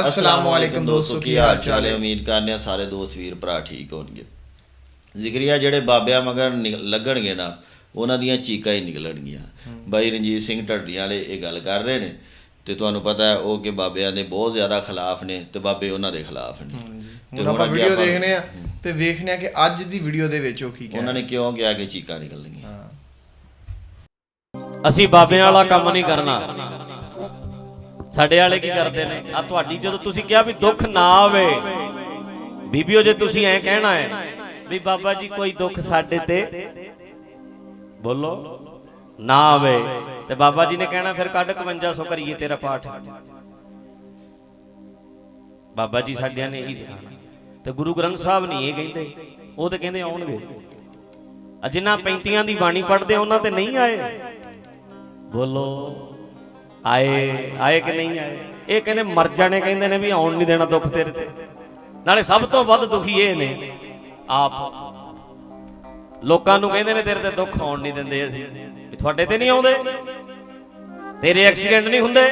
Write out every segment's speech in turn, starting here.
ਅਸਲਾਮ ਵਾਲੇਕਮ ਦੋਸਤੋ ਕੀ ਹਾਲ ਚਾਲ ਹੈ? ਉਮੀਦ ਕਰਨੇ ਆ ਸਾਰੇ ਦੋਸਤ ਵੀਰ ਭਰਾ ਠੀਕ ਹੋਣਗੇ। ਜ਼ਿਕਰੀਆ ਜਿਹੜੇ ਬਾਬਿਆਂ ਮਗਰ ਲੱਗਣਗੇ ਨਾ ਉਹਨਾਂ ਦੀਆਂ ਚੀਕਾਂ ਹੀ ਨਿਕਲਣਗੀਆਂ। ਬਾਈ ਰਣਜੀਤ ਸਿੰਘ ਢੱਡੀਆਂ ਵਾਲੇ ਇਹ ਗੱਲ ਕਰ ਰਹੇ ਨੇ ਤੇ ਤੁਹਾਨੂੰ ਪਤਾ ਹੈ ਉਹ ਕਿ ਬਾਬਿਆਂ ਦੇ ਬਹੁਤ ਜ਼ਿਆਦਾ ਖਿਲਾਫ ਨੇ ਤੇ ਬਾਬੇ ਉਹਨਾਂ ਦੇ ਖਿਲਾਫ ਨੇ। ਤੇ ਹੁਣ ਆਪਾਂ ਵੀਡੀਓ ਦੇਖਨੇ ਆ ਤੇ ਵੇਖਨੇ ਆ ਕਿ ਅੱਜ ਦੀ ਵੀਡੀਓ ਦੇ ਵਿੱਚ ਉਹ ਕੀ ਉਹਨਾਂ ਕਹਿੰਦੇ ਨੇ। ਕਿਉਂ ਕਿਹਾ ਕਿ ਚੀਕਾਂ ਨਿਕਲਣਗੀਆਂ? ਹਾਂ। ਅਸੀਂ ਬਾਬਿਆਂ ਵਾਲਾ ਕੰਮ ਨਹੀਂ ਕਰਨਾ। ਸਾਡੇ ਵਾਲੇ ਕੀ ਕਰਦੇ ਨੇ? ਆ ਤੁਹਾਡੀ ਜਦੋਂ ਤੁਸੀਂ ਕਿਹਾ ਵੀ ਦੁੱਖ ਨਾ ਆਵੇ, ਬੀਬੀਓ ਜੇ ਤੁਸੀਂ ਐ ਕਹਿਣਾ ਹੈ ਵੀ ਬਾਬਾ ਜੀ ਕੋਈ ਦੁੱਖ ਸਾਡੇ ਤੇ ਬੋਲੋ, ਨਾ ਆਵੇ, ਤੇ ਬਾਬਾ ਜੀ ਨੇ ਕਹਿਣਾ ਫਿਰ ਕੱਢ 5100 ਕਰੀਏ ਤੇਰਾ ਪਾਠ। ਬਾਬਾ ਜੀ ਸਾਡਿਆਂ ਨੇ ਇਹੀ ਸਿਖਾਣਾ ਤੇ ਗੁਰੂ ਗ੍ਰੰਥ ਸਾਹਿਬ ਨਹੀਂ ਇਹ ਕਹਿੰਦੇ, ਉਹ ਤੇ ਕਹਿੰਦੇ ਆਉਣਗੇ। ਆ ਜਿਨ੍ਹਾਂ 35 ਦੀ ਬਾਣੀ ਪੜ੍ਹਦੇ ਉਹਨਾਂ ਤੇ ਨਹੀਂ ਆਏ। ਬੋਲੋ ਆਏ ਆਏ ਕਿ ਨਹੀਂ? ਆਏ ਇਹ ਕਹਿੰਦੇ, ਮਰ ਜਾਣੇ ਕਹਿੰਦੇ ਨੇ ਵੀ ਆਉਣ ਨਹੀਂ ਦੇਣਾ ਦੁੱਖ ਤੇਰੇ ਤੇ। ਨਾਲੇ ਸਭ ਤੋਂ ਵੱਧ ਦੁਖੀ ਇਹ ਨੇ, ਆਪ। ਲੋਕਾਂ ਨੂੰ ਕਹਿੰਦੇ ਨੇ, ਤੇਰੇ ਤੇ ਦੁੱਖ ਆਉਣ ਨਹੀਂ ਦਿੰਦੇ ਅਸੀਂ। ਵੀ ਤੁਹਾਡੇ ਤੇ ਨਹੀਂ ਆਉਂਦੇ। ਤੇਰੇ ਐਕਸੀਡੈਂਟ ਨਹੀਂ ਹੁੰਦੇ।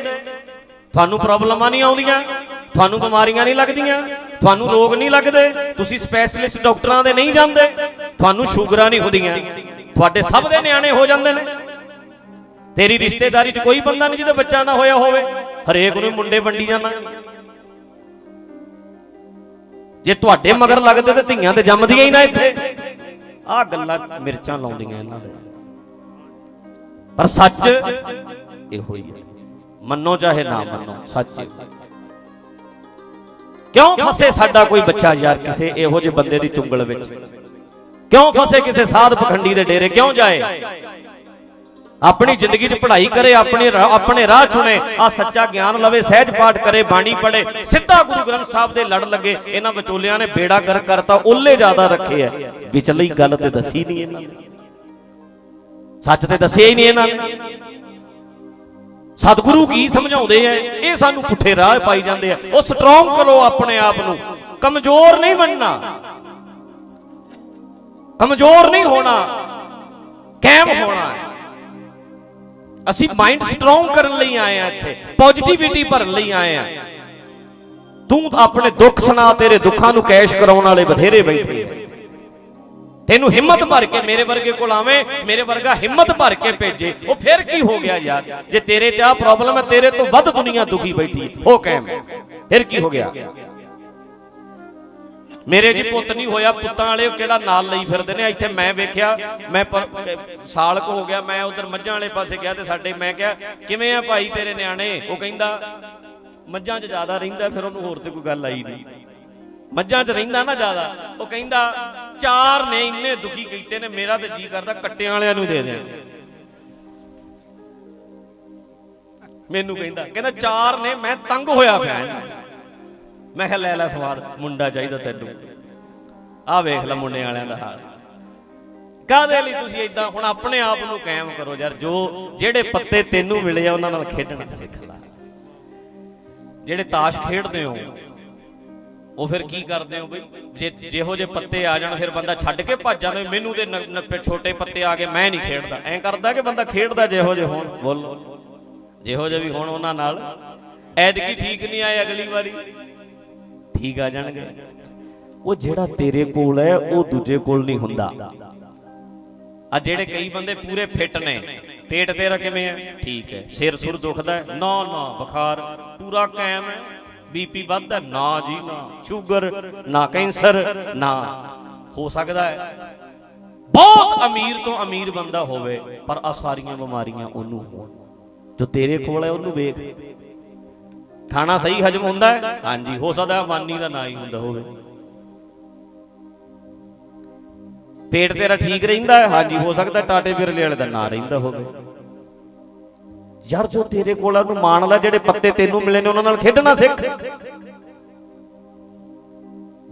ਤੁਹਾਨੂੰ ਪ੍ਰੋਬਲਮਾਂ ਨਹੀਂ ਆਉਂਦੀਆਂ। ਤੁਹਾਨੂੰ ਬਿਮਾਰੀਆਂ ਨਹੀਂ ਲੱਗਦੀਆਂ। ਤੁਹਾਨੂੰ ਰੋਗ ਨਹੀਂ ਲੱਗਦੇ। ਤੁਸੀਂ ਸਪੈਸ਼ਲਿਸਟ ਡਾਕਟਰਾਂ ਦੇ ਨਹੀਂ ਜਾਂਦੇ। ਤੁਹਾਨੂੰ ਸ਼ੂਗਰਾਂ ਨਹੀਂ ਹੁੰਦੀਆਂ। ਤੁਹਾਡੇ ਸਭ ਦੇ ਨਿਆਣੇ ਹੋ ਜਾਂਦੇ ਨੇ। ਤੇਰੀ ਰਿਸ਼ਤੇਦਾਰੀ 'ਚ ਕੋਈ ਬੰਦਾ ਨਹੀਂ ਜਿਹਦਾ ਬੱਚਾ ਨਾ ਹੋਇਆ ਹੋਵੇ। ਹਰੇਕ ਨੂੰ ਮੁੰਡੇ ਵੰਡੀ ਜਾਣਾ। ਜੇ ਤੁਹਾਡੇ ਮਗਰ ਲੱਗਦੇ ਤੇ ਧੀਆਂ ਤੇ ਜੰਮਦੀਆਂ ਹੀ ਨਾ ਇੱਥੇ। ਆਹ ਗੱਲਾਂ ਮਿਰਚਾਂ ਲਾਉਂਦੀਆਂ ਇਹਨਾਂ ਦੇ। ਪਰ ਸੱਚ ਇਹੋ ਹੀ ਹੈ। ਮੰਨੋ ਚਾਹੇ ਨਾ ਮੰਨੋ, ਸੱਚ ਕਿਉਂ ਫਸੇ ਸਾਡਾ ਕੋਈ ਬੱਚਾ ਯਾਰ ਕਿਸੇ ਇਹੋ ਜਿਹੇ ਬੰਦੇ ਦੀ ਚੁੰਗਲ ਵਿੱਚ? ਕਿਉਂ ਫਸੇ ਕਿਸੇ ਸਾਧ ਪਖੰਡੀ ਦੇ ਡੇਰੇ? ਕਿਉਂ ਜਾਏ? ਆਪਣੀ ਜ਼ਿੰਦਗੀ 'ਚ ਪੜ੍ਹਾਈ ਕਰੇ, ਆਪਣੇ ਆਪਣੇ ਰਾਹ ਚੁਣੇ ਆ ਸੱਚਾ ਗਿਆਨ ਲਵੇ, ਸਹਿਜ ਪਾਠ ਕਰੇ, ਬਾਣੀ ਪੜੇ ਸਿੱਧਾ ਗੁਰੂ ਗ੍ਰੰਥ ਸਾਹਿਬ ਦੇ ਲੜ ਲੱਗੇ, ਇਹਨਾਂ ਵਿਚੋਲਿਆਂ ਨੇ ਬੇੜਾ ਕਰ ਕਰਤਾ ਉੱਲੇ ਜ਼ਿਆਦਾ ਰੱਖੇ ਐ। ਵਿਚਲੀ ਗੱਲ ਤੇ ਦੱਸੀ ਨਹੀਂ ਇਹਨਾਂ ਸੱਚ ਤੇ ਦੱਸਿਆ ਹੀ ਨਹੀਂ ਇਹਨਾਂ ਸਤਿਗੁਰੂ ਕੀ ਸਮਝਾਉਂਦੇ ਐ? ਇਹ ਸਾਨੂੰ ਪੁੱਠੇ ਰਾਹ ਪਾਈ ਜਾਂਦੇ ਆ ਉਹ ਸਟਰੋਂਗ ਕਰੋ ਆਪਣੇ ਆਪ ਨੂੰ। ਕਮਜ਼ੋਰ ਨਹੀਂ ਬਣਨਾ। ਕਮਜ਼ੋਰ ਨਹੀਂ ਹੋਣਾ। ਕਾਇਮ ਹੋਣਾ। ਹੈ ਅਸੀਂ ਮਾਈਂਡ ਸਟਰੋਂਗ ਕਰਨ ਲਈ ਆਏ ਆ ਇੱਥੇ। ਪੋਜ਼ਿਟਿਵਿਟੀ ਭਰਨ ਲਈ ਆਏ ਆ। ਤੂੰ ਆਪਣੇ ਦੁੱਖ ਸੁਣਾ ਤੇਰੇ ਦੁੱਖਾਂ ਨੂੰ ਕੈਸ਼ ਕਰਾਉਣ ਵਾਲੇ ਬਥੇਰੇ ਬੈਠੇ ਤੈਨੂੰ ਹਿੰਮਤ ਭਰ ਕੇ ਮੇਰੇ ਵਰਗੇ ਕੋਲ ਆਵੇਂ ਮੇਰੇ ਵਰਗਾ ਹਿੰਮਤ ਭਰ ਕੇ ਭੇਜੇ। ਉਹ ਫਿਰ ਕੀ ਹੋ ਗਿਆ ਯਾਰ? ਜੇ ਤੇਰੇ ਚ ਆ ਪ੍ਰੋਬਲਮ ਹੈ ਤੇਰੇ ਤੋਂ ਵੱਧ ਦੁਨੀਆ ਦੁਖੀ ਬੈਠੀ ਹੈ। ਹੋ। ਕੈਮ ਫਿਰ ਕੀ ਹੋ ਗਿਆ? ਮੇਰੇ ਜੀ ਪੁੱਤ ਨਹੀਂ ਹੋਇਆ, ਪੁੱਤਾਂ ਵਾਲੇ ਕਿਹੜਾ ਨਾਲ ਲਈ ਫਿਰਦੇ ਨੇ? ਇੱਥੇ ਮੈਂ ਵੇਖਿਆ, ਮੈਂ ਸਾਲ ਕੁ ਹੋ ਗਿਆ, ਮੈਂ ਉਧਰ ਮੱਝਾਂ ਵਾਲੇ ਪਾਸੇ ਗਿਆ ਤੇ ਸਾਡੇ ਮੈਂ ਕਿਹਾ, ਕਿਵੇਂ ਆ ਭਾਈ ਤੇਰੇ ਨਿਆਣੇ? ਉਹ ਕਹਿੰਦਾ, ਮੱਝਾਂ 'ਚ ਜ਼ਿਆਦਾ ਰਹਿੰਦਾ, ਫਿਰ ਉਹਨੂੰ ਹੋਰ ਤੇ ਕੋਈ ਗੱਲ ਆਈ ਨਹੀਂ। ਮੱਝਾਂ 'ਚ ਰਹਿੰਦਾ ਨਾ ਜ਼ਿਆਦਾ। ਉਹ ਕਹਿੰਦਾ, ਚਾਰ ਨੇ ਇੰਨੇ ਦੁਖੀ ਕੀਤੇ ਨੇ, ਮੇਰਾ ਤੇ ਜੀ ਕਰਦਾ, ਕੱਟਿਆਂ ਵਾਲਿਆਂ ਨੂੰ ਦੇ ਦਿਆਂ। ਮੈਨੂੰ ਕਹਿੰਦਾ ਕਹਿੰਦਾ, ਚਾਰ ਨੇ, ਮੈਂ ਤੰਗ ਹੋਇਆ ਪਿਆ ਮੈਂ ਕਿਹਾ, ਲੈ ਲੈ ਸਵਾਦ ਮੁੰਡਾ ਚਾਹੀਦਾ ਤੈਨੂੰ। ਆਹ ਵੇਖ ਲੈ ਮੁੰਡੇ ਵਾਲਿਆਂ ਦਾ ਹਾਲ। ਕਾਦੇ ਲਈ ਤੁਸੀਂ ਇਦਾਂ ਹੁਣ ਆਪਣੇ ਆਪ ਨੂੰ ਕਾਇਮ ਕਰੋ ਯਾਰ, ਜੋ ਜਿਹੜੇ ਪੱਤੇ ਤੈਨੂੰ ਮਿਲੇ ਆ, ਉਹਨਾਂ ਨਾਲ ਖੇਡਣਾ ਸਿੱਖ ਲੈ। ਜਿਹੜੇ ਤਾਸ਼ ਖੇਡਦੇ ਹੋ, ਉਹ ਫਿਰ ਕੀ ਕਰਦੇ ਹੋ ਬਈ? ਜੇ ਜਿਹੋ ਜੇ ਪੱਤੇ ਆ ਜਾਣ, ਫਿਰ ਬੰਦਾ ਛੱਡ ਕੇ ਭੱਜ ਜਾਂਦਾ। ਮੈਨੂੰ ਤੇ ਨ- ਛੋਟੇ ਪੱਤੇ ਆ ਕੇ ਮੈਂ ਨਹੀਂ ਖੇਡਦਾ। ਐਂ ਕਰਦਾ ਕਿ ਬੰਦਾ ਖੇਡਦਾ ਜਿਹੋ ਜੇ ਹੋਣ, ਬੋਲੋ। ਜਿਹੋ ਜੇ ਵੀ ਹੋਣ ਉਹਨਾਂ ਨਾਲ। ਐਤਕੀ ਠੀਕ ਨਹੀਂ ਆਏ ਅਗਲੀ ਵਾਰੀ। ਠੀਕ ਆ ਜਾਣਗੇ। ਉਹ ਜਿਹੜਾ ਤੇਰੇ ਕੋਲ ਹੈ, ਉਹ ਦੂਜੇ ਕੋਲ ਨਹੀਂ ਹੁੰਦਾ। ਆ ਜਿਹੜੇ ਕਈ ਬੰਦੇ ਪੂਰੇ ਫਿੱਟ ਨੇ, ਪੇਟ ਤੇਰਾ ਕਿਵੇਂ ਹੈ ਠੀਕ ਹੈ। ਸਿਰ ਸੁਰ ਦੁਖਦਾ ਹੈ। ਨਾ ਨਾ, ਬੁਖਾਰ, ਪੂਰਾ ਕਾਇਮ ਹੈ। ਬੀਪੀ ਵੱਧਦਾ ਨਾ ਜੀ, ਨਾ। ਸ਼ੂਗਰ, ਨਾ ਕੈਂਸਰ, ਨਾ। ਹੋ ਸਕਦਾ ਹੈ। ਬਹੁਤ ਅਮੀਰ ਤੋਂ ਅਮੀਰ ਬੰਦਾ ਹੋਵੇ, ਪਰ ਆ ਸਾਰੀਆਂ ਬਿਮਾਰੀਆਂ ਉਹਨੂੰ ਹੋਣ। ਜੋ ਤੇਰੇ ਕੋਲ ਹੈ, ਉਹਨੂੰ ਵੇਖ। ਖਾਣਾ ਸਹੀ ਹਜਮ ਹੁੰਦਾ ਹੈ? ਹਾਂਜੀ ਹੋ ਸਕਦਾ ਹੈ ਮਾਨੀ ਦਾ ਨਾ ਹੀ ਹੁੰਦਾ ਹੋਵੇ। ਪੇਟ ਤੇਰਾ ਠੀਕ ਰਹਿੰਦਾ ਹੈ? ਹਾਂਜੀ ਹੋ ਸਕਦਾ ਟਾਟੇ ਬਿਰਲੇ ਵਾਲੇ ਦਾ ਨਾ ਰਹਿੰਦਾ ਹੋਵੇ। ਯਾਰ ਜੋ ਤੇਰੇ ਕੋਲ ਆ ਉਹਨੂੰ ਮਾਣ ਲੈ ਜਿਹੜੇ ਪੱਤੇ ਤੈਨੂੰ ਮਿਲੇ ਨੇ ਉਹਨਾਂ ਨਾਲ ਖੇਡਣਾ ਸਿੱਖ।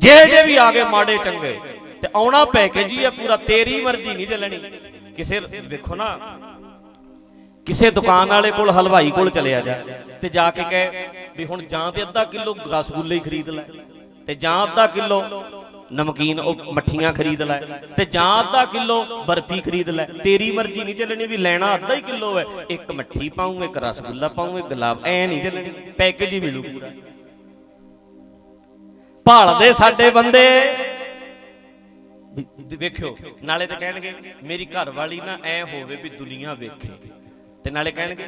ਜੇ ਜੇ ਵੀ ਆ ਗਏ ਮਾੜੇ ਚੰਗੇ ਤੇ ਆਉਣਾ ਪੈ ਕੇ ਜੀ ਇਹ ਪੂਰਾ ਤੇਰੀ ਮਰਜ਼ੀ ਨਹੀਂ ਚੱਲਣੀ। ਕਿਸੇ ਦੇਖੋ ਨਾ ਕਿਸੇ ਦੁਕਾਨ ਵਾਲੇ ਕੋਲ, ਹਲਵਾਈ ਕੋਲ ਚਲਿਆ ਜਾ ਤੇ ਜਾ ਕੇ ਕਹੇ ਵੀ ਹੁਣ ਜਾਂ ਤੇ ਅੱਧਾ ਕਿਲੋ ਰਸਗੁੱਲੇ ਹੀ ਖਰੀਦ ਲੈ ਤੇ ਜਾਂ ਅੱਧਾ ਕਿਲੋ ਨਮਕੀਨ ਉਹ ਮੱਠੀਆਂ ਖਰੀਦ ਲੈ ਤੇ ਜਾਂ ਅੱਧਾ ਕਿਲੋ ਬਰਫੀ ਖਰੀਦ ਲੈ। ਤੇਰੀ ਮਰਜ਼ੀ ਨਹੀਂ ਚੱਲਣੀ ਵੀ ਲੈਣਾ ਅੱਧਾ ਹੀ ਕਿਲੋ ਹੈ। ਇੱਕ ਮੱਠੀ ਪਾਉਂ ਇੱਕ ਰਸਗੁੱਲਾ ਪਾਉਂ ਇੱਕ ਗੁਲਾਬ, ਐ ਨਹੀਂ ਚੱਲਣੀ। ਪੈਕੇਜ ਹੀ ਮਿਲੂ ਪੂਰਾ। ਭਾਲਦੇ ਸਾਡੇ ਬੰਦੇ। ਵੇਖਿਓ, ਨਾਲੇ ਤੇ ਕਹਿਣਗੇ, ਮੇਰੀ ਘਰ ਵਾਲੀ ਨਾ ਐ ਹੋਵੇ ਵੀ ਦੁਨੀਆ ਵੇਖੇ। ਤੇ ਨਾਲੇ ਕਹਿਣਗੇ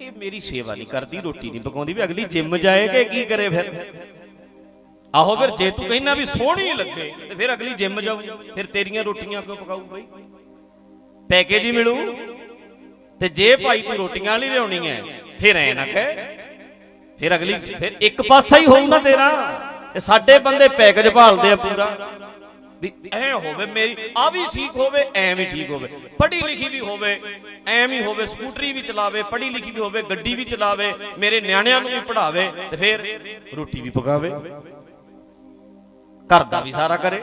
ਇਹ ਮੇਰੀ ਸੇਵਾ ਨਹੀਂ ਕਰਦੀ, ਰੋਟੀ ਨਹੀਂ ਪਕਾਉਂਦੀ, ਵੀ ਅਗਲੀ ਜਿੰਮ ਜਾਏ ਕਿ ਕੀ ਕਰੇ ਫਿਰ? ਆਹੋ ਫਿਰ ਜੇ ਤੂੰ ਕਹਿਣਾ ਵੀ ਸੋਹਣੀ ਲੱਗੇ, ਤੇ ਫਿਰ ਅਗਲੀ ਜਿੰਮ ਜਾਊ, ਫਿਰ ਤੇਰੀਆਂ ਰੋਟੀਆਂ ਕਿਉਂ ਪਕਾਊ ਬਈ? ਪੈਕੇਜ ਹੀ ਮਿਲੂ। ਤੇ ਜੇ ਭਾਈ ਤੂੰ ਰੋਟੀਆਂ ਵਾਲੀ ਲਿਆਉਣੀ ਹੈ ਫਿਰ ਐ ਨਾ ਕਹਿ, ਫਿਰ ਅਗਲੀ, ਫਿਰ ਇੱਕ ਪਾਸਾ ਹੀ ਹੋਊ ਨਾ ਤੇਰਾ ਇਹ ਸਾਡੇ ਬੰਦੇ ਪੈਕੇਜ ਭਾਲਦੇ ਆ ਪੂਰਾ। ਵੀ ਐ ਹੋਵੇ, ਮੇਰੀ ਆ ਵੀ ਠੀਕ ਹੋਵੇ, ਐ ਵੀ ਠੀਕ ਹੋਵੇ। ਪੜ੍ਹੀ ਲਿਖੀ ਵੀ ਹੋਵੇ, ਐ ਵੀ ਹੋਵੇ, ਸਕੂਟਰੀ ਵੀ ਚਲਾਵੇ, ਪੜ੍ਹੀ ਲਿਖੀ ਵੀ ਹੋਵੇ, ਗੱਡੀ ਵੀ ਚਲਾਵੇ, ਮੇਰੇ ਨਿਆਣਿਆਂ ਨੂੰ ਵੀ ਪੜ੍ਹਾਵੇ ਤੇ ਫਿਰ ਰੋਟੀ ਵੀ ਪਕਾਵੇ। ਘਰ ਦਾ ਵੀ ਸਾਰਾ ਕਰੇ।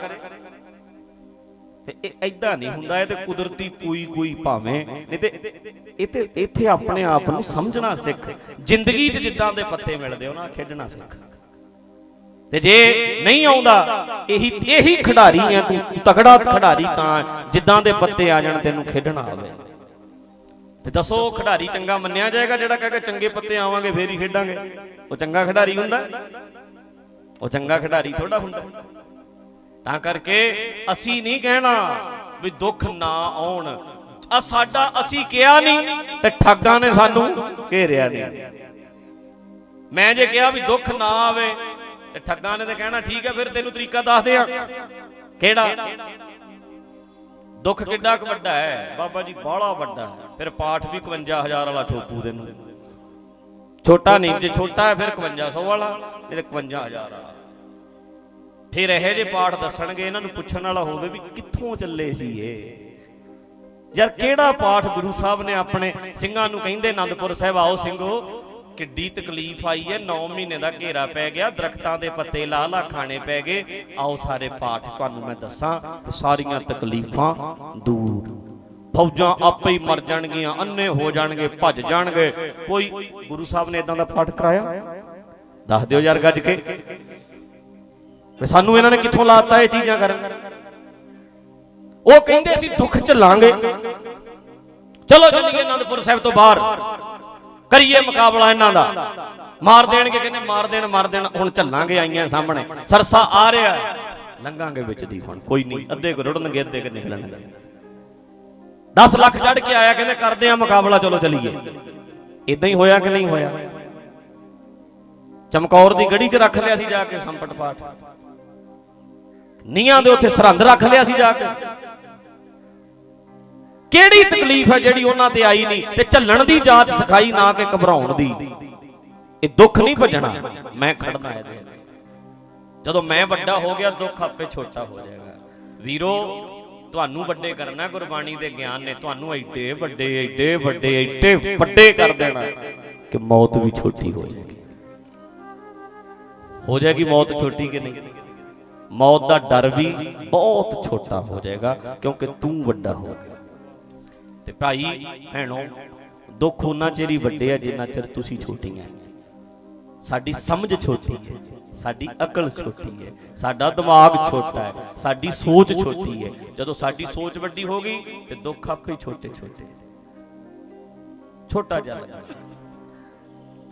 ਤੇ ਇਹ ਐਦਾਂ ਨਹੀਂ ਹੁੰਦਾ, ਇਹ ਤੇ ਕੁਦਰਤੀ ਕੋਈ ਕੋਈ ਭਾਵੇਂ, ਨਹੀਂ ਤੇ ਇਹ ਤੇ ਇੱਥੇ ਆਪਣੇ ਆਪ ਨੂੰ ਸਮਝਣਾ ਸਿੱਖ। ਜ਼ਿੰਦਗੀ 'ਚ ਜਿੱਦਾਂ ਦੇ ਪੱਤੇ ਮਿਲਦੇ, ਉਹਨਾਂ ਖੇਡਣਾ ਸਿੱਖ। ਤੇ ਜੇ ਨਹੀਂ ਆਉਂਦਾ, ਇਹੀ ਇਹੀ ਖਿਡਾਰੀ ਆ ਤੂੰ। ਤਕੜਾ ਖਿਡਾਰੀ ਤਾਂ ਜਿੱਦਾਂ ਦੇ ਪੱਤੇ ਆ ਜਾਣ, ਤੈਨੂੰ ਖੇਡਣਾ ਆਵੇ। ਤੇ ਦੱਸੋ ਉਹ ਖਿਡਾਰੀ ਚੰਗਾ ਮੰਨਿਆ ਜਾਏਗਾ, ਜਿਹੜਾ ਕਹੇ ਚੰਗੇ ਪੱਤੇ ਆਵਾਂਗੇ, ਫੇਰ ਹੀ ਖੇਡਾਂਗੇ। ਉਹ ਚੰਗਾ ਖਿਡਾਰੀ ਹੁੰਦਾ? ਉਹ ਚੰਗਾ ਖਿਡਾਰੀ ਥੋੜਾ ਹੁੰਦਾ। ਤਾਂ ਕਰਕੇ ਅਸੀਂ ਨਹੀਂ ਕਹਿਣਾ ਵੀ ਦੁੱਖ ਨਾ ਆਉਣ। ਆ ਸਾਡਾ ਅਸੀਂ ਕਿਹਾ ਨਹੀਂ ਤੇ ਠੱਗਾਂ ਨੇ ਸਾਨੂੰ ਘੇਰਿਆ ਨਹੀਂ। ਮੈਂ ਜੇ ਕਿਹਾ ਵੀ ਦੁੱਖ ਨਾ ਆਵੇ ਤੇ ਠੱਗਾਂ ਨੇ ਤੇ ਕਹਿਣਾ, ਠੀਕ ਹੈ, ਫਿਰ ਤੈਨੂੰ ਤਰੀਕਾ ਦੱਸਦੇ ਆ ਕਿਹੜਾ? ਦੁੱਖ ਕਿੱਡਾ ਕੁ ਵੱਡਾ ਹੈ। ਬਾਬਾ ਜੀ, ਬਾਹਲਾ ਵੱਡਾ ਹੈ। ਫਿਰ ਪਾਠ ਵੀ 51000 ਵਾਲਾ ਠੋਕੂ ਤੈਨੂੰ। ਛੋਟਾ ਨਹੀਂ, ਜੇ ਛੋਟਾ ਹੈ, ਫਿਰ 5500 ਵਾਲਾ ਨਹੀਂ ਤੇ 51000 ਵਾਲਾ। ਫਿਰ ਇਹੋ ਜਿਹੇ ਪਾਠ ਦੱਸਣਗੇ, ਇਹਨਾਂ ਨੂੰ ਪੁੱਛਣ ਵਾਲਾ ਹੋਵੇ ਵੀ ਕਿੱਥੋਂ ਚੱਲੇ ਸੀ ਇਹ। ਯਾਰ ਕਿਹੜਾ ਪਾਠ ਗੁਰੂ ਸਾਹਿਬ ਨੇ ਆਪਣੇ ਸਿੰਘਾਂ ਨੂੰ ਕਹਿੰਦੇ ਆਨੰਦਪੁਰ ਸਾਹਿਬ ਆਓ ਸਿੰਘੋ। ਕਿੱਡੀ ਤਕਲੀਫ ਆਈ ਹੈ 9 ਮਹੀਨੇ ਦਾ ਘੇਰਾ ਪੈ ਗਿਆ, ਦਰਖਤਾਂ ਦੇ ਪੱਤੇ ਲਾ ਲਾ ਖਾਣੇ ਪੈ ਗਏ। ਆਓ ਸਾਰੇ ਪਾਠ ਤੁਹਾਨੂੰ ਮੈਂ ਦੱਸਾਂ ਤੇ ਸਾਰੀਆਂ ਤਕਲੀਫਾਂ ਦੂਰ। ਫੌਜਾਂ ਆਪੇ ਹੀ ਮਰ ਜਾਣਗੀਆਂ ਅੰਨੇ ਹੋ ਜਾਣਗੇ, ਭੱਜ ਜਾਣਗੇ। ਕੋਈ ਗੁਰੂ ਸਾਹਿਬ ਨੇ ਇਦਾਂ ਦਾ ਪਾਠ ਕਰਾਇਆ? ਦੱਸ ਦਿਓ ਯਾਰ ਗੱਜ ਕੇ। ਵੀ ਸਾਨੂੰ ਇਹਨਾਂ ਨੇ ਕਿੱਥੋਂ ਲਾਤਾ ਇਹ ਚੀਜ਼ਾਂ ਕਰਨ? ਉਹ ਕਹਿੰਦੇ ਅਸੀਂ ਦੁੱਖ ਝੱਲਾਂਗੇ ਚਲੋ ਚੱਲੀਏ ਅਨੰਦਪੁਰ ਸਾਹਿਬ ਤੋਂ ਬਾਹਰ। ਕਰੀਏ ਮੁਕਾਬਲਾ ਇਹਨਾਂ ਦਾ। ਮਾਰ ਦੇਣਗੇ, ਕਹਿੰਦੇ ਮਾਰ ਦੇਣ ਮਾਰ ਦੇਣ। ਹੁਣ ਝੱਲਾਂਗੇ ਆਈਆਂ ਸਾਹਮਣੇ। ਸਰਸਾ ਆ ਰਿਹਾ ਲੰਘਾਂਗੇ ਵਿੱਚ ਦੀ ਹੁਣ, ਕੋਈ ਨਹੀਂ। ਅੱਧੇ ਕੋ ਰੁੜਨਗੇ, ਅੱਧੇ ਕੋ ਨਿਕਲਣਗੇ। 10 ਲੱਖ ਚੜ ਕੇ ਆਇਆ, ਕਹਿੰਦੇ ਕਰਦੇ ਆ ਮੁਕਾਬਲਾ, ਚਲੋ ਚਲੀਏ। ਇਦਾਂ ਹੀ ਹੋਇਆ ਕਿ ਨਹੀਂ ਹੋਇਆ? ਚਮਕੌਰ ਦੀ ਗੜੀ 'ਚ ਰੱਖ ਲਿਆ ਸੀ ਜਾ ਕੇ ਸੰਪਟ ਪਾਠ। ਨੀਆਂ ਦੇ ਉੱਥੇ ਸਰਹੰਦ ਰੱਖ ਲਿਆ ਸੀ ਜਾ ਕੇ। ਕਿਹੜੀ ਤਕਲੀਫ ਹੈ ਜਿਹੜੀ ਉਹਨਾਂ ਤੇ ਆਈ ਨਹੀਂ? ਤੇ ਝੱਲਣ ਦੀ ਜਾਚ ਸਿਖਾਈ ਨਾ ਕਿ ਘਬਰਾਉਣ ਦੀ। ਇਹ ਦੁੱਖ ਨਹੀਂ ਭੱਜਣਾ। ਮੈਂ ਖੜਨਾ ਇਹਦੇ ਜਦੋਂ ਮੈਂ ਵੱਡਾ ਹੋ ਗਿਆ, ਦੁੱਖ ਆਪੇ ਛੋਟਾ ਹੋ ਜਾਏਗਾ। ਵੀਰੋ, ਤੁਹਾਨੂੰ ਵੱਡੇ ਕਰਨਾ ਗੁਰਬਾਣੀ ਦੇ ਗਿਆਨ ਨੇ ਤੁਹਾਨੂੰ ਐਡੇ ਵੱਡੇ ਐਡੇ ਵੱਡੇ ਐਡੇ ਵੱਡੇ ਕਰ ਦੇਣਾ ਕਿ ਮੌਤ ਵੀ ਛੋਟੀ ਹੋ ਜਾਏਗੀ। ਹੋ ਜਾਏਗੀ ਮੌਤ ਛੋਟੀ ਕਿ ਨਹੀਂ? ਮੌਤ ਦਾ ਡਰ ਵੀ ਬਹੁਤ ਛੋਟਾ ਹੋ ਜਾਏਗਾ, ਕਿਉਂਕਿ ਤੂੰ ਵੱਡਾ ਹੋ ਗਿਆ। ਤੇ ਭਾਈ, ਭੈਣੋ, ਦੁੱਖ ਉਹਨਾਂ ਚਿਰ ਹੀ ਵੱਡੇ ਆ ਜਿੰਨਾ ਚਿਰ ਤੁਸੀਂ ਛੋਟੀਆਂ ਸਾਡੀ ਸਮਝ ਛੋਟੀ ਹੈ ਸਾਡੀ ਅਕਲ ਛੋਟੀ ਹੈ ਸਾਡਾ ਦਿਮਾਗ ਛੋਟਾ ਹੈ ਸਾਡੀ ਸੋਚ ਛੋਟੀ ਹੈ ਜਦੋਂ ਸਾਡੀ ਸੋਚ ਵੱਡੀ ਹੋ ਗਈ ਤੇ ਦੁੱਖ ਆਪੇ ਛੋਟੇ ਛੋਟੇ ਛੋਟਾ ਜਿਹਾ ਲੱਗਦਾ।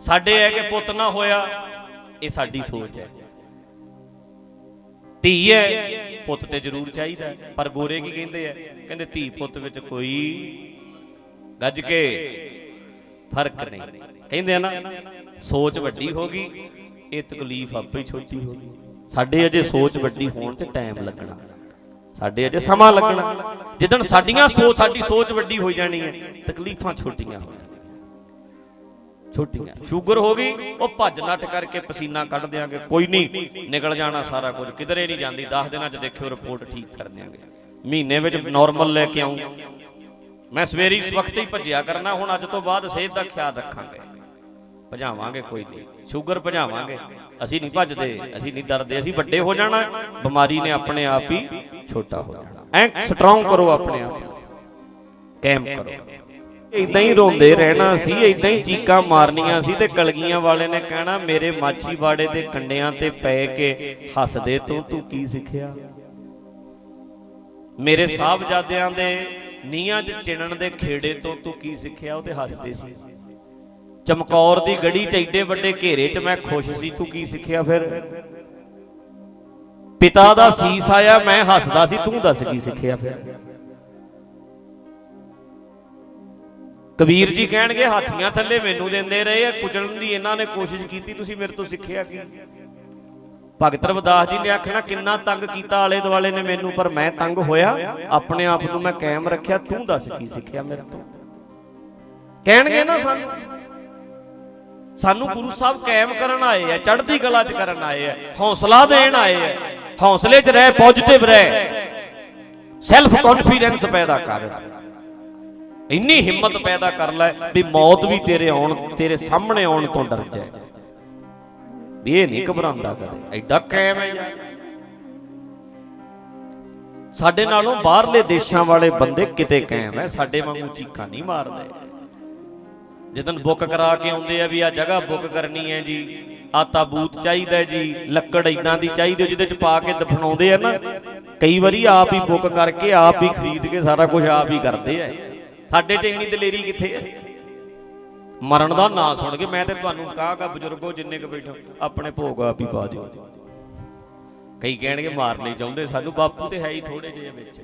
ਸਾਡੇ ਹੈ ਕਿ ਪੁੱਤ ਨਾ ਹੋਇਆ, ਇਹ ਸਾਡੀ ਸੋਚ ਹੈ ਧੀ ਹੈ, ਪੁੱਤ ਤੇ ਜ਼ਰੂਰ ਚਾਹੀਦਾ ਪਰ ਗੋਰੇ ਕੀ ਕਹਿੰਦੇ ਆ? ਕਹਿੰਦੇ ਧੀ ਪੁੱਤ ਵਿੱਚ ਕੋਈ ਗੱਜ ਕੇ ਫ਼ਰਕ ਨਹੀਂ। ਕਹਿੰਦੇ ਆ ਨਾ, ਸੋਚ ਵੱਡੀ ਹੋ ਗਈ, ਇਹ ਤਕਲੀਫ ਆਪੇ ਛੋਟੀ ਹੋ ਗਈ। ਸਾਡੇ ਅਜੇ ਸੋਚ ਵੱਡੀ ਹੋਣ ਤੇ ਟਾਈਮ ਲੱਗਣਾ। ਸਾਡੇ ਅਜੇ ਸਮਾਂ ਲੱਗਣਾ। ਜਿੱਦਣ ਸਾਡੀਆਂ ਸੋਚ ਸਾਡੀ ਸੋਚ ਵੱਡੀ ਹੋ ਜਾਣੀ ਹੈ, ਤਕਲੀਫਾਂ ਛੋਟੀਆਂ ਹੋ ਛੋਟੀਆਂ। ਸ਼ੂਗਰ ਹੋ ਗਈ, ਉਹ ਭੱਜ ਨੱਠ ਕਰਕੇ ਪਸੀਨਾ ਕੱਢ ਦਿਆਂਗੇ। ਕੋਈ ਨਹੀਂ, ਨਿਕਲ ਜਾਣਾ ਸਾਰਾ ਕੁਝ। ਕਿਧਰੇ ਨਹੀਂ ਜਾਂਦੀ। 10 ਦਿਨਾਂ 'ਚ ਦੇਖਿਓ, ਰਿਪੋਰਟ ਠੀਕ ਕਰ ਦਿਆਂਗੇ। ਮਹੀਨੇ ਵਿੱਚ ਨਾਰਮਲ ਲੈ ਕੇ ਆਉਂ ਮੈਂ ਸਵੇਰੀ ਇਸ ਵਕਤ ਹੀ ਭੱਜਿਆ ਕਰਨਾ। ਹੁਣ ਅੱਜ ਤੋਂ ਬਾਅਦ ਸਿਹਤ ਦਾ ਖਿਆਲ ਰੱਖਾਂਗੇ। ਭਜਾਵਾਂਗੇ ਕੋਈ ਨਹੀਂ। ਸ਼ੂਗਰ ਭਜਾਵਾਂਗੇ। ਅਸੀਂ ਨਹੀਂ ਭੱਜਦੇ, ਅਸੀਂ ਨਹੀਂ ਡਰਦੇ। ਅਸੀਂ ਵੱਡੇ ਹੋ ਜਾਣਾ। ਬਿਮਾਰੀ ਨੇ ਆਪਣੇ ਆਪ ਹੀ ਛੋਟਾ ਹੋ ਜਾਣਾ। ਐ ਸਟਰੋਂਗ ਕਰੋ ਆਪਣੇ ਆਪ ਨੂੰ। ਕੈਮ ਕਰੋ। ਇਦਾਂ ਹੀ ਰੋਂਦੇ ਰਹਿਣਾ ਸੀ ਇਦਾਂ ਹੀ ਚੀਕਾਂ ਮਾਰਨੀਆਂ ਸੀ ਤੇ ਕਲਗੀਆਂ ਵਾਲੇ ਨੇ ਕਹਿਣਾ, ਮੇਰੇ ਮਾਚੀ ਬਾੜੇ ਦੇ ਕੰਡਿਆਂ ਤੇ ਪੈ ਕੇ ਹੱਸਦੇ ਤੂੰ ਤੂੰ ਕੀ ਸਿੱਖਿਆ? ਮੇਰੇ ਸਾਹਿਬਜ਼ਾਦਿਆਂ ਦੇ ਨੀਹਾਂ 'ਚ ਚਿਣਨ ਦੇ ਖੇੜੇ ਤੋਂ ਤੂੰ ਕੀ ਸਿੱਖਿਆ? ਉਹ ਤੇ ਹੱਸਦੇ ਸੀ। ਚਮਕੌਰ ਦੀ ਗੜੀ 'ਚ ਏਡੇ ਵੱਡੇ ਘੇਰੇ 'ਚ ਮੈਂ ਖੁਸ਼ ਸੀ, ਤੂੰ ਕੀ ਸਿੱਖਿਆ ਫਿਰ? ਪਿਤਾ ਦਾ ਸੀਸ ਆਇਆ, ਮੈਂ ਹੱਸਦਾ ਸੀ, ਤੂੰ ਦੱਸ ਕੀ ਸਿੱਖਿਆ ਫਿਰ? ਕਬੀਰ ਜੀ ਕਹਿਣਗੇ, ਹਾਥੀਆਂ ਥੱਲੇ ਮੈਨੂੰ ਦਿੰਦੇ ਰਹੇ ਆ, ਕੁਚਲਣ ਦੀ ਇਹਨਾਂ ਨੇ ਕੋਸ਼ਿਸ਼ ਕੀਤੀ, ਤੁਸੀਂ ਮੇਰੇ ਤੋਂ ਸਿੱਖਿਆ ਕੀ? ਭਗਤ ਰਵਿਦਾਸ ਜੀ ਨੇ ਆਖਣਾ, ਕਿੰਨਾ ਤੰਗ ਕੀਤਾ ਆਲੇ ਦੁਆਲੇ ਨੇ ਮੈਨੂੰ, ਪਰ ਮੈਂ ਤੰਗ ਹੋਇਆ, ਆਪਣੇ ਆਪ ਨੂੰ ਮੈਂ ਕਾਇਮ ਰੱਖਿਆ, ਤੂੰ ਦੱਸ ਕੀ ਸਿੱਖਿਆ ਮੇਰੇ ਤੋਂ? ਕਹਿਣਗੇ ਨਾ ਸਾਨੂੰ। ਸਾਨੂੰ ਗੁਰੂ ਸਾਹਿਬ ਕਾਇਮ ਕਰਨ ਆਏ ਆ, ਚੜ੍ਹਦੀ ਕਲਾ 'ਚ ਕਰਨ ਆਏ ਆ, ਹੌਸਲਾ ਦੇਣ ਆਏ ਆ, ਹੌਸਲੇ 'ਚ ਰਹਿ ਪੋਜ਼ਿਟਿਵ ਰਹਿ। ਸੈਲਫ ਕੌਨਫੀਡੈਂਸ ਪੈਦਾ ਕਰ। ਇੰਨੀ ਹਿੰਮਤ ਪੈਦਾ ਕਰ ਲੈ ਵੀ ਮੌਤ ਵੀ ਤੇਰੇ ਆਉਣ, ਤੇਰੇ ਸਾਹਮਣੇ ਆਉਣ ਤੋਂ ਡਰ ਜਾਏ। ਵੀ ਇਹ ਨਹੀਂ ਘਬਰਾਉਂਦਾ ਕਦੇ। ਐਡਾ ਕਾਇਮ ਹੈ। ਯਾਰ ਸਾਡੇ ਨਾਲੋਂ ਬਾਹਰਲੇ ਦੇਸ਼ਾਂ ਵਾਲੇ ਬੰਦੇ ਕਿਤੇ ਕਾਇਮ ਹੈ, ਸਾਡੇ ਵਾਂਗੂ ਚੀਕਾਂ ਨਹੀਂ ਮਾਰਦੇ। ਜਦੋਂ ਬੁੱਕ ਕਰਾ ਕੇ ਆਉਂਦੇ ਆ ਵੀ ਆ ਜਗ੍ਹਾ ਬੁੱਕ ਕਰਨੀ ਹੈ ਜੀ ਆ ਤਾਬੂਤ ਚਾਹੀਦਾ ਜੀ, ਲੱਕੜ ਇਦਾਂ ਦੀ ਚਾਹੀਦੀ ਜਿਹਦੇ ਚ ਪਾ ਕੇ ਦਫਨਾਉਂਦੇ ਆ ਨਾ। ਕਈ ਵਾਰੀ ਆਪ ਹੀ ਬੁੱਕ ਕਰਕੇ ਆਪ ਹੀ ਖਰੀਦ ਕੇ ਸਾਰਾ ਕੁਝ ਆਪ ਹੀ ਕਰਦੇ ਆ। ਸਾਡੇ ਚ ਇੰਨੀ ਦਲੇਰੀ ਕਿੱਥੇ ਹੈ ਮਰਨ ਦਾ ਨਾਂ ਸੁਣ ਕੇ ਮੈਂ ਤੇ ਤੁਹਾਨੂੰ ਕਹਾਂਗਾ ਬਜ਼ੁਰਗੋ ਜਿੰਨੇ ਕੁ ਬੈਠੋ ਆਪਣੇ ਭੋਗ ਆਪ ਹੀ ਪਾ ਦਿਓ। ਕਈ ਕਹਿਣਗੇ ਮਾਰਨੇ ਚਾਹੁੰਦੇ, ਸਾਨੂੰ ਬਾਪੂ ਤੇ ਹੈ ਹੀ ਥੋੜੇ ਜਿਹੇ ਵਿੱਚ।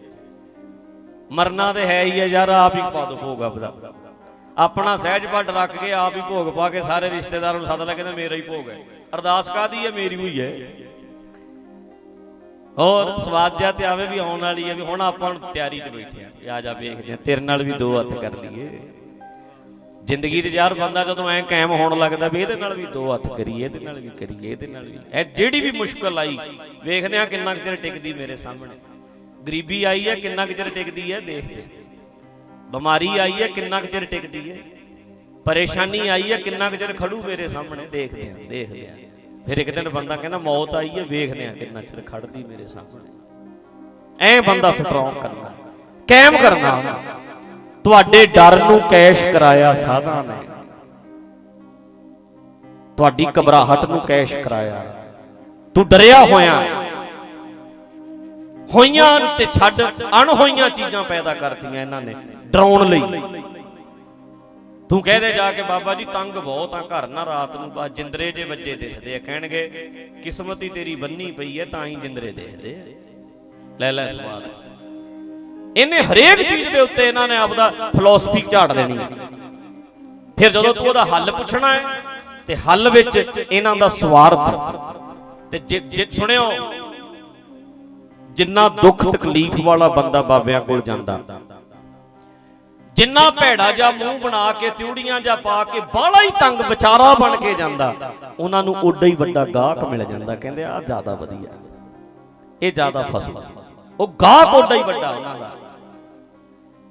ਮਰਨਾ ਤੇ ਹੈ ਹੀ ਹੈ ਯਾਰ, ਆਪ ਹੀ ਪਾ ਦੋ ਭੋਗ ਆਪਦਾ। ਆਪਣਾ ਸਹਿਜ ਪੱਟ ਰੱਖ ਕੇ ਆਪ ਹੀ ਭੋਗ ਪਾ ਕੇ ਸਾਰੇ ਰਿਸ਼ਤੇਦਾਰਾਂ ਨੂੰ ਸੱਦ ਲੈ ਕਹਿੰਦਾ ਮੇਰਾ ਹੀ ਭੋਗ ਹੈ। ਅਰਦਾਸ ਕਾਦੀ ਹੈ? ਮੇਰੀ ਹੋਈ ਹੈ। ਹੋਰ ਸਵਾਦ ਜਿਹਾ ਤੇ ਆਵੇ ਵੀ ਆਉਣ ਵਾਲੀ ਹੈ ਵੀ ਹੁਣ ਆਪਾਂ ਤਿਆਰੀ 'ਚ ਬੈਠੇ ਆ ਆ ਜਾ ਵੇਖਦੇ ਆ ਤੇਰੇ ਨਾਲ ਵੀ ਦੋ ਹੱਥ ਕਰ ਲਈਏ। ਜ਼ਿੰਦਗੀ 'ਚ ਯਾਰ ਬੰਦਾ ਜਦੋਂ ਐ ਕਾਇਮ ਹੋਣ ਲੱਗਦਾ ਵੀ ਇਹਦੇ ਨਾਲ ਵੀ ਦੋ ਹੱਥ ਕਰੀਏ, ਇਹਦੇ ਨਾਲ ਵੀ ਕਰੀਏ, ਇਹਦੇ ਨਾਲ ਵੀ। ਇਹ ਜਿਹੜੀ ਵੀ ਮੁਸ਼ਕਲ ਆਈ, ਵੇਖਦੇ ਆ ਕਿੰਨਾ ਕੁ ਚਿਰ ਟਿਕਦੀ ਮੇਰੇ ਸਾਹਮਣੇ। ਗਰੀਬੀ ਆਈ ਹੈ, ਕਿੰਨਾ ਕੁ ਚਿਰ ਟਿਕਦੀ ਹੈ, ਦੇਖਦੇ ਬਿਮਾਰੀ ਆਈ ਹੈ, ਕਿੰਨਾ ਕੁ ਚਿਰ ਟਿਕਦੀ ਹੈ। ਪਰੇਸ਼ਾਨੀ ਆਈ ਹੈ, ਕਿੰਨਾ ਕੁ ਚਿਰ ਖੜੂ ਮੇਰੇ ਸਾਹਮਣੇ, ਦੇਖਦੇ ਆ ਦੇਖਦੇ ਆ ਫਿਰ ਇੱਕ ਦਿਨ ਬੰਦਾ ਕਹਿੰਦਾ ਮੌਤ ਆਈ ਹੈ, ਵੇਖਦੇ ਆ ਕਿੰਨਾ ਚਿਰ ਖੜਦੀ ਮੇਰੇ ਸਾਹਮਣੇ। ਐ ਬੰਦਾ ਸਟਰੋਂਗ ਕਰਨਾ, ਕਾਇਮ ਕਰਨਾ। ਤੁਹਾਡੇ ਡਰ ਨੂੰ ਕੈਸ਼ ਕਰਾਇਆ ਸਾਧਾਂ ਨੇ। ਤੁਹਾਡੀ ਘਬਰਾਹਟ ਨੂੰ ਕੈਸ਼ ਕਰਾਇਆ। ਤੂੰ ਡਰਿਆ ਹੋਇਆ। ਹੋਈਆਂ ਤੇ ਛੱਡ, ਅਣਹੋਈਆਂ ਚੀਜ਼ਾਂ ਪੈਦਾ ਕਰਤੀਆਂ ਇਹਨਾਂ ਨੇ, ਡਰਾਉਣ ਲਈ। ਤੂੰ ਕਹਦੇ ਜਾ ਕੇ ਬਾਬਾ ਜੀ ਤੰਗ ਬਹੁਤ ਆ ਘਰ ਨਾ ਰਾਤ ਨੂੰ ਬਸ ਜਿੰਦਰੇ ਜੇ ਵੱਜੇ ਦਿਸਦੇ ਆ ਕਹਿਣਗੇ ਕਿਸਮਤ ਹੀ ਤੇਰੀ ਬੰਨੀ ਪਈ ਹੈ ਤਾਂ ਹੀ ਜਿੰਦਰੇ ਦੇਖਦੇ ਆ। ਲੈ ਲੈ ਸਵਾਲ। ਇਹਨੇ ਹਰੇਕ ਚੀਜ਼ ਦੇ ਉੱਤੇ ਇਹਨਾਂ ਨੇ ਆਪਦਾ ਫਿਲਾਸਫੀ ਝਾੜ ਦੇਣੀ ਹੈ। ਫਿਰ ਜਦੋਂ ਤੂੰ ਉਹਦਾ ਹੱਲ ਪੁੱਛਣਾ ਹੈ ਤੇ ਹੱਲ ਵਿੱਚ ਇਹਨਾਂ ਦਾ ਸਵਾਰਥ ਤੇ ਜੇ ਜੇ ਸੁਣਿਓ ਜਿੰਨਾ ਦੁੱਖ ਤਕਲੀਫ ਵਾਲਾ ਬੰਦਾ ਬਾਬਿਆਂ ਕੋਲ ਜਾਂਦਾ ਜਿੰਨਾ ਭੈੜਾ ਜਾਂ ਮੂੰਹ ਬਣਾ ਕੇ ਤਿਉੜੀਆਂ ਜਾਂ ਪਾ ਕੇ ਬਾਲਾ ਹੀ ਤੰਗ ਵਿਚਾਰਾ ਬਣ ਕੇ ਜਾਂਦਾ। ਉਹਨਾਂ ਨੂੰ ਓਡਾ ਹੀ ਵੱਡਾ ਗਾਹਕ ਮਿਲ ਜਾਂਦਾ ਕਹਿੰਦੇ ਆ ਜ਼ਿਆਦਾ ਵਧੀਆ। ਇਹ ਜ਼ਿਆਦਾ ਫਸਲ ਉਹ ਗਾਹਕ ਓਡਾ ਹੀ ਵੱਡਾ। ਉਹਨਾਂ ਦਾ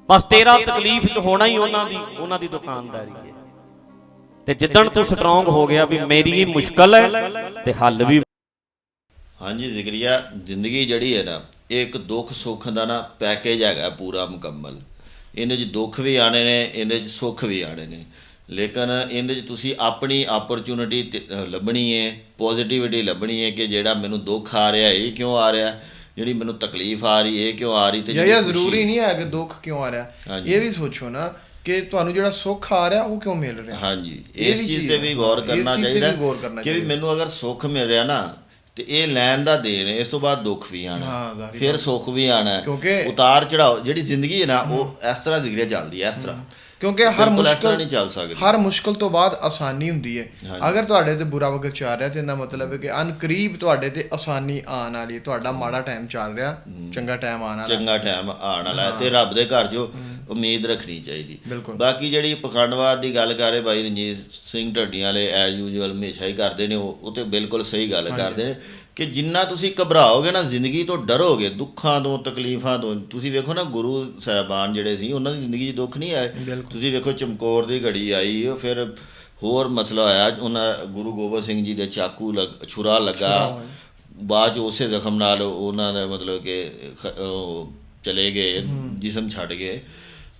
ਬਸ ਤੇਰਾ ਤਕਲੀਫ ਚ ਹੋਣਾ ਹੀ ਉਹਨਾਂ ਦੀ ਉਹਨਾਂ ਦੀ ਦੁਕਾਨਦਾਰੀ ਹੈ। ਤੇ ਜਿੱਦਣ ਤੂੰ ਸਟਰੋਂਗ ਹੋ ਗਿਆ ਵੀ ਮੇਰੀ ਇਹ ਮੁਸ਼ਕਲ ਹੈ ਤੇ ਹੱਲ ਵੀ ਹਾਂਜੀ ਜ਼ਿਕਰੀਆ ਜ਼ਿੰਦਗੀ ਜਿਹੜੀ ਹੈ ਨਾ ਇਹ ਇੱਕ ਦੁੱਖ ਸੁੱਖ ਦਾ ਨਾ ਪੈਕੇਜ ਹੈਗਾ ਪੂਰਾ ਮੁਕੰਮਲ। ਇਹਦੇ 'ਚ ਦੁੱਖ ਵੀ ਆਣੇ ਨੇ ਇਹਦੇ 'ਚ ਸੁੱਖ ਵੀ ਆਣੇ ਨੇ ਲੇਕਿਨ ਇਹਦੇ 'ਚ ਤੁਸੀਂ ਆਪਣੀ ਆਪਰਚੂਨਿਟੀ ਲੱਭਣੀ ਹੈ ਪੋਜ਼ਿਟਿਵਿਟੀ ਲੱਭਣੀ ਹੈ ਕਿ ਜਿਹੜਾ ਮੈਨੂੰ ਦੁੱਖ ਆ ਰਿਹਾ ਇਹ ਕਿਉਂ ਆ ਰਿਹਾ ਜਿਹੜੀ ਮੈਨੂੰ ਤਕਲੀਫ ਆ ਰਹੀ ਇਹ ਕਿਉਂ ਆ ਰਹੀ ਤੇ ਜਿਹੜੀ ਜ਼ਰੂਰੀ ਨਹੀਂ ਹੈ ਕਿ ਦੁੱਖ ਕਿਉਂ ਆ ਰਿਹਾ। ਇਹ ਵੀ ਸੋਚੋ ਨਾ ਕਿ ਤੁਹਾਨੂੰ ਜਿਹੜਾ ਸੁੱਖ ਆ ਰਿਹਾ ਉਹ ਕਿਉਂ ਮਿਲ ਰਿਹਾ ਹਾਂਜੀ ਇਸ ਚੀਜ਼ ਤੇ। ਵੀ ਗੌਰ ਕਰਨਾ ਚਾਹੀਦਾ ਕਿ ਵੀ। ਮੈਨੂੰ ਅਗਰ ਸੁੱਖ ਮਿਲ ਰਿਹਾ ਨਾ ਤੇ ਇਹ ਲੈਣ ਦਾ ਦੇਣ ਹੈ, ਇਸ ਤੋਂ ਬਾਅਦ ਦੁੱਖ ਵੀ ਆਣਾ। ਹਾਂ, ਜ਼ਾਹਿਰ ਫਿਰ ਸੁੱਖ ਵੀ ਆਣਾ ਕਿਉਂਕਿ- ਉਤਾਰ ਚੜਾਓ ਜਿਹੜੀ ਜ਼ਿੰਦਗੀ ਹੈ ਨਾ ਉਹ ਇਸ ਤਰ੍ਹਾਂ ਜ਼ਿੰਦਗੀ ਚੱਲਦੀ ਹੈ ਇਸ ਤਰ੍ਹਾਂ। ਕਿਉਂਕਿ ਹਰ ਮੁਸ਼ਕਲ ਨਹੀਂ ਚੱਲ ਸਕਦੀ। ਹਰ ਮੁਸ਼ਕਲ ਤੋਂ ਬਾਅਦ ਆਸਾਨੀ ਹੁੰਦੀ ਹੈ। ਅਗਰ ਤੁਹਾਡੇ ਤੇ ਬੁਰਾ ਵਕਤ ਚੱਲ ਰਿਹਾ ਤੇ ਇਹਦਾ ਮਤਲਬ ਹੈ ਕਿ ਅਨਕਰੀਬ ਤੁਹਾਡੇ ਤੇ ਆਸਾਨੀ ਆਉਣ ਵਾਲੀ ਹੈ। ਤੁਹਾਡਾ ਮਾੜਾ ਟਾਈਮ ਚੱਲ ਰਿਹਾ ਚੰਗਾ ਟਾਈਮ ਆਉਣ ਵਾਲਾ। ਚੰਗਾ ਟਾਈਮ ਆਉਣ ਵਾਲਾ ਹੈ ਤੇ ਰੱਬ ਦੇ ਘਰ ਜੋ ਉਮੀਦ ਰੱਖਣੀ ਚਾਹੀਦੀ। ਬਾਕੀ ਜਿਹੜੀ ਪਖੰਡਵਾਦ ਦੀ ਗੱਲ ਕਰ ਰਹੇ ਭਾਈ ਰਣਜੀਤ ਸਿੰਘ ਢੱਡੀਆਂ ਵਾਲੇ ਐਜ਼ ਯੂਜੂਅਲ ਹਮੇਸ਼ਾ ਹੀ ਕਰਦੇ ਨੇ ਉਹ ਤੇ ਬਿਲਕੁਲ ਸਹੀ ਗੱਲ ਕਰਦੇ ਨੇ। ਕਿ ਜਿੰਨਾ ਤੁਸੀਂ ਘਬਰਾਓਗੇ ਨਾ ਜ਼ਿੰਦਗੀ ਤੋਂ ਡਰੋਗੇ ਦੁੱਖਾਂ ਤੋਂ ਤਕਲੀਫਾਂ ਤੋਂ ਤੁਸੀਂ ਵੇਖੋ ਨਾ ਗੁਰੂ ਸਾਹਿਬਾਨ ਜਿਹੜੇ ਸੀ ਉਹਨਾਂ ਦੀ ਜ਼ਿੰਦਗੀ 'ਚ ਦੁੱਖ ਨਹੀਂ ਆਏ। ਤੁਸੀਂ ਵੇਖੋ ਚਮਕੌਰ ਦੀ ਘੜੀ ਆਈ ਉਹ ਫਿਰ ਹੋਰ ਮਸਲਾ ਆਇਆ ਉਹਨਾਂ ਗੁਰੂ ਗੋਬਿੰਦ ਸਿੰਘ ਜੀ ਦੇ ਚਾਕੂ ਲੱਗ ਛੁਰਾ ਲੱਗਾ। ਬਾਅਦ ਉਸੇ ਜ਼ਖਮ ਨਾਲ ਉਹਨਾਂ ਦਾ ਮਤਲਬ ਕਿ ਚਲੇ ਗਏ ਜਿਸਮ ਛੱਡ ਗਏ।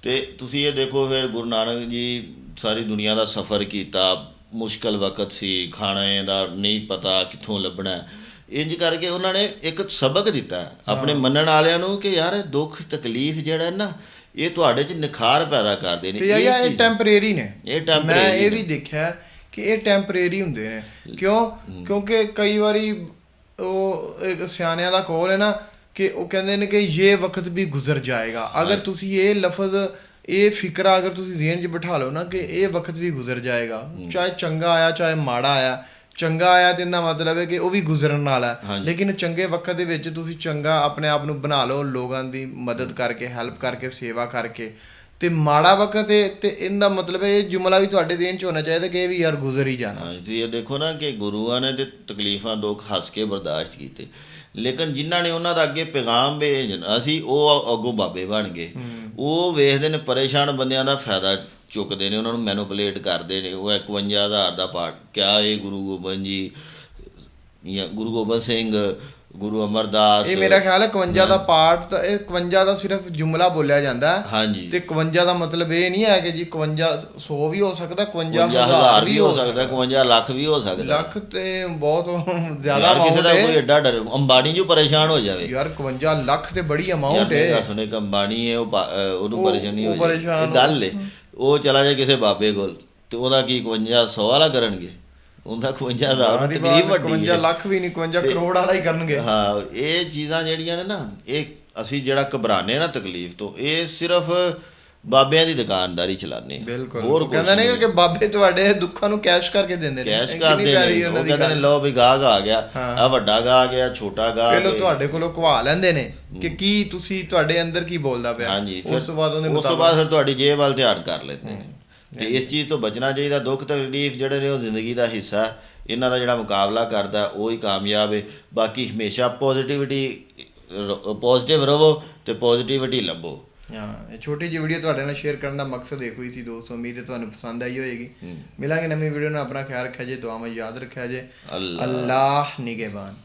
ਤੇ ਤੁਸੀਂ ਇਹ ਦੇਖੋ ਫਿਰ ਗੁਰੂ ਨਾਨਕ ਜੀ ਸਾਰੀ ਦੁਨੀਆ ਦਾ ਸਫ਼ਰ ਕੀਤਾ। ਮੁਸ਼ਕਲ ਵਕਤ ਸੀ ਖਾਣੇ ਦਾ ਨਹੀਂ ਪਤਾ ਕਿੱਥੋਂ ਲੱਭਣਾ। ਇੰਜ ਕਰਕੇ ਉਹਨਾਂ ਨੇ ਇੱਕ ਸਬਕ ਦਿੱਤਾ ਆਪਣੇ ਮੰਨਣ ਵਾਲਿਆਂ ਨੂੰ ਕਿ ਯਾਰ ਇਹ ਦੁੱਖ ਤਕਲੀਫ ਜਿਹੜਾ ਹੈ ਨਾ ਇਹ ਤੁਹਾਡੇ 'ਚ ਨਿਖਾਰ ਪੈਦਾ ਕਰਦੇ ਨੇ। ਤੇ ਇਹ ਟੈਂਪਰੇਰੀ ਨੇ। ਇਹ ਮੈਂ temporary ਇਹ। ਵੀ ਦੇਖਿਆ ਕਿ ਇਹ ਟੈਂਪਰੇਰੀ ਹੁੰਦੇ ਨੇ। ਕਿਉਂ? ਕਿਉਂਕਿ ਕਈ ਵਾਰੀ ਉਹ ਇੱਕ ਸਿਆਣਿਆਂ ਦਾ ਕੋਲ ਹੈ ਨਾ ਕਿ ਉਹ ਕਹਿੰਦੇ ਨੇ ਕਿ ਇਹ ਵਕਤ ਵੀ ਗੁਜ਼ਰ ਜਾਏਗਾ। ਅਗਰ ਤੁਸੀਂ ਇਹ ਲਫ਼ਜ਼ ਇਹ ਫਿਕਰਾ ਅਗਰ ਤੁਸੀਂ ਜ਼ਿਹਨ 'ਚ ਬਿਠਾ ਲਓ ਨਾ ਕਿ ਇਹ ਵਕਤ ਵੀ ਗੁਜ਼ਰ ਜਾਏਗਾ। ਚਾਹੇ ਚੰਗਾ ਆਇਆ ਚਾਹੇ ਮਾੜਾ ਆਇਆ ਚੰਗਾ ਆਇਆ ਤੇ ਇਹਦਾ ਮਤਲਬ ਹੈ ਕਿ ਉਹ ਵੀ ਗੁਜ਼ਰਨ ਵਾਲਾ ਹੈ। ਹਾਂਜੀ। ਲੇਕਿਨ ਚੰਗੇ ਵਕਤ ਦੇ ਵਿੱਚ ਤੁਸੀਂ ਚੰਗਾ ਆਪਣੇ ਆਪ ਨੂੰ ਬਣਾ ਲਓ ਲੋਕਾਂ ਦੀ ਮਦਦ ਕਰਕੇ ਹੈਲਪ ਕਰਕੇ ਸੇਵਾ ਕਰਕੇ। ਤੇ ਮਾੜਾ ਵਕਤ ਹੈ ਤੇ ਇਹਦਾ ਮਤਲਬ ਹੈ ਇਹ ਜੁਮਲਾ ਵੀ ਤੁਹਾਡੇ ਦੇਣ ਚ ਹੋਣਾ ਚਾਹੀਦਾ ਕਿ ਇਹ ਵੀ ਯਾਰ ਗੁਜ਼ਰ ਹੀ ਜਾਣਾ। ਹਾਂ ਜੀ ਇਹ ਦੇਖੋ ਨਾ ਕਿ ਗੁਰੂਆਂ ਨੇ ਤੇ ਤਕਲੀਫਾਂ ਦੁੱਖ ਹੱਸ ਕੇ ਬਰਦਾਸ਼ਤ ਕੀਤੇ। ਲੇਕਿਨ ਜਿਨ੍ਹਾਂ ਨੇ ਉਹਨਾਂ ਦਾ ਅੱਗੇ ਪੈਗਾਮ ਭੇਜਣਾ ਸੀ ਉਹ ਅੱਗੋਂ ਬਾਬੇ ਬਣ ਗਏ। ਉਹ ਵੇਖਦੇ ਨੇ ਪਰੇਸ਼ਾਨ ਬੰਦਿਆਂ ਦਾ ਫਾਇਦਾ ਚੁੱਕਦੇ ਨੇ ਉਹਨਾਂ ਨੂੰ ਮੈਨੂਪੂਲੇਟ ਕਰਦੇ ਨੇ। ਉਹ 51000 ਦਾ ਪਾਠ ਕਿਆ ਇਹ ਗੁਰੂ ਗੋਬਿੰਦ ਜੀ ਜਾਂ ਗੁਰੂ ਗੋਬਿੰਦ ਸਿੰਘ ਗੁਰੂ ਅਮਰਦਾਸ। ਇਹ ਮੇਰਾ ਖਿਆਲ ਹੈ 51 ਦਾ ਪਾਰਟ ਤਾਂ ਇਹ 51 ਦਾ ਸਿਰਫ ਜੁਮਲਾ ਬੋਲਿਆ ਜਾਂਦਾ ਹਾਂਜੀ। ਤੇ 51 ਦਾ ਮਤਲਬ ਇਹ ਨਹੀਂ ਹੈ ਕਿ ਜੀ 51 100 ਵੀ ਹੋ ਸਕਦਾ 51 51000 ਹਜ਼ਾਰ ਵੀ ਹੋ ਸਕਦਾ 51 ਲੱਖ ਵੀ ਹੋ ਸਕਦਾ। ਲੱਖ ਤੇ ਬਹੁਤ ਜ਼ਿਆਦਾ ਕਿਸੇ ਅਮਾਉਂਟ ਦਾ ਕੋਈ ਐਡਾ ਡਰ ਅੰਬਾਨੀ ਜੋ ਪਰੇਸ਼ਾਨ ਹੋ ਜਾਵੇ। ਯਾਰ 51 ਲੱਖ ਤੇ ਬੜੀ ਅਮਾਉਂਟ ਹੈ। ਸੁਣੇ ਕਿ ਅੰਬਾਨੀ ਹੈ ਉਹਨੂੰ ਉਹ- ਪਰੇਸ਼ਾਨੀ ਹੋ ਪਰੇਸ਼ਾਨ ਇਹ ਗੱਲ ਹੈ ਉਹ ਚਲਾ ਜਾਏ ਕਿਸੇ ਬਾਬੇ ਕੋਲ ਤੇ ਉਹਦਾ ਕੀ 51 100 ਵਾਲਾ ਕਰਨਗੇ? ਉਹਦਾ 51000 ਨੂੰ ਸਾਰੀ ਤਕਲੀਫ ਵੱਡੀ 51 ਹੈ। ਲੱਖ ਵੀ ਨਹੀਂ 51 ਕਰੋੜ ਵਾਲਾ ਹੀ ਕਰਨਗੇ। ਹਾਂ ਇਹ ਚੀਜ਼ਾਂ ਜਿਹੜੀਆਂ ਨੇ ਨਾ ਇਹ ਅਸੀਂ ਜਿਹੜਾ ਘਬਰਾਨੇ ਨਾ ਤਕਲੀਫ ਤੋਂ ਇਹ ਸਿਰਫ ਬਾਬਿਆਂ ਦੀ ਦੁਕਾਨਦਾਰੀ ਹਾਂ। ਬਿਲਕੁਲ ਹੋਰ ਕਹਿੰਦਾ ਨਹੀਂ। ਕਿ ਬਾਬੇ ਤੁਹਾਡੇ ਦੁੱਖਾਂ ਨੂੰ ਕੈਸ਼ ਕਰਕੇ ਦਿੰਦੇ ਨੇ ਕੈਸ਼ ਕਰਦੇ ਨੇ ਉਹਨਾਂ ਉਹ ਕਹਿੰਦੇ ਨੇ। ਲਓ ਵੀ ਗਾਹਕ ਆ ਗਿਆ। ਆ ਵੱਡਾ ਗਾਹਕ ਆ ਗਿਆ ਛੋਟਾ ਗਾਹਕ ਪਹਿਲਾਂ। ਤੁਹਾਡੇ ਕੋਲੋਂ ਕਵਾ ਲੈਂਦੇ ਨੇ ਕਿ ਕੀ ਤੁਸੀਂ ਤੁਹਾਡੇ ਅੰਦਰ ਕੀ ਬੋਲਦਾ ਪਿਆ ਉਸ ਤੋਂ ਬਾਅਦ ਉਹਦੇ ਉਸ ਤੋਂ ਬਾਅਦ ਫਿਰ ਤੁਹਾਡੀ ਜੇਬ ਵੱਲ ਧਿਆਨ ਕਰ ਲੈਂਦੇ ਨੇ ਤੇ ਇਸ ਚੀਜ਼ ਤੋਂ ਬਚਣਾ ਚਾਹੀਦਾ ਦੁੱਖ ਤਕਲੀਫ ਜਿਹੜੇ ਨੇ ਉਹ ਜ਼ਿੰਦਗੀ ਦਾ ਹਿੱਸਾ। ਇਹਨਾਂ ਦਾ ਜਿਹੜਾ ਮੁਕਾਬਲਾ ਕਰਦਾ ਉਹ ਹੀ ਕਾਮਯਾਬ ਹੈ ਬਾਕੀ ਹਮੇਸ਼ਾ ਪੋਜ਼ਿਟਿਵਿਟੀ ਪੋਜ਼ਿਟਿਵ ਰਹੋ ਤੇ ਪੋਜ਼ਿਟਿਵਿਟੀ ਲੱਭੋ ਹਾਂ ਇਹ ਛੋਟੀ ਜਿਹੀ ਵੀਡੀਓ ਤੁਹਾਡੇ ਨਾਲ ਸ਼ੇਅਰ ਕਰਨ ਦਾ ਮਕਸਦ ਇਹੋ ਹੀ ਸੀ ਦੋਸਤੋ ਉਮੀਦ ਹੈ ਤੁਹਾਨੂੰ ਪਸੰਦ ਆਈ ਹੋਏਗੀ। ਮਿਲਾਂਗੇ ਨਵੀਂ ਵੀਡੀਓ ਨਾਲ ਆਪਣਾ ਖਿਆਲ ਰੱਖਿਆ ਜੇ ਦੁਆਵਾਂ ਯਾਦ ਰੱਖਿਆ ਜੇ। ਅੱਲਾ ਅੱਲਾਹ ਨਿਗਹਿਬਾਨ।